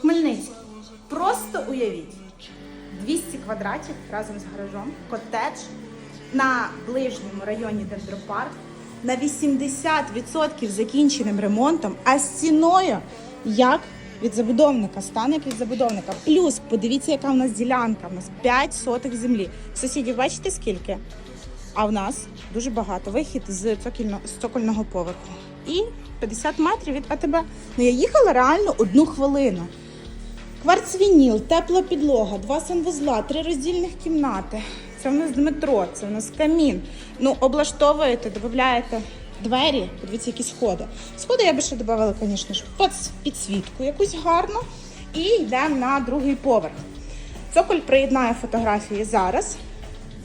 Хмельницький. Просто уявіть. 200 квадратів разом з гаражом, котедж на ближньому районі Дендропарк, на 80% закінченим ремонтом, а з ціною як від забудовника, стане як від забудовника. Плюс, подивіться, яка в нас ділянка. У нас 5 сотих землі. Сусідів, бачите скільки? А в нас дуже багато. Вихід з, цокільно, з цокольного поверху. І 50 метрів від АТБ. Ну я їхала реально одну хвилину. Кварцвініл, тепла підлога, два санвузла, три роздільних кімнати. Це в нас Дмитро, це в нас камін. Ну, облаштовуєте, додаєте двері, подивіться, які сходи. Сходи я би ще додавала, звісно ж, підсвітку якусь гарну. І йдемо на другий поверх. Цоколь приєднає фотографії зараз.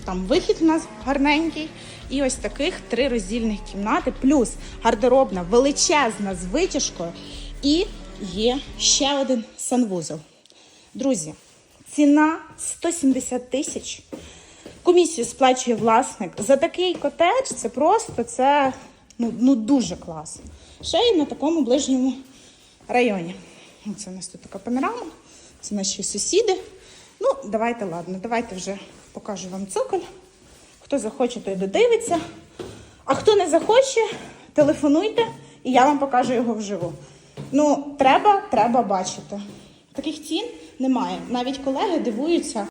Там вихід у нас гарненький. І ось таких три роздільних кімнати, плюс гардеробна величезна з витяжкою. І є ще один санвузол. Друзі, ціна 170 тисяч. Комісію сплачує власник. За такий котедж це просто це ну, ну дуже класно. Ще й на такому ближньому районі. Це у нас тут така панорама, це наші сусіди. Ну, давайте, ладно, давайте вже покажу вам цоколь. Хто захоче, той додивиться. А хто не захоче, телефонуйте, і я вам покажу його вживу. Ну, треба, треба бачити. Таких цін немає. Навіть колеги дивуються.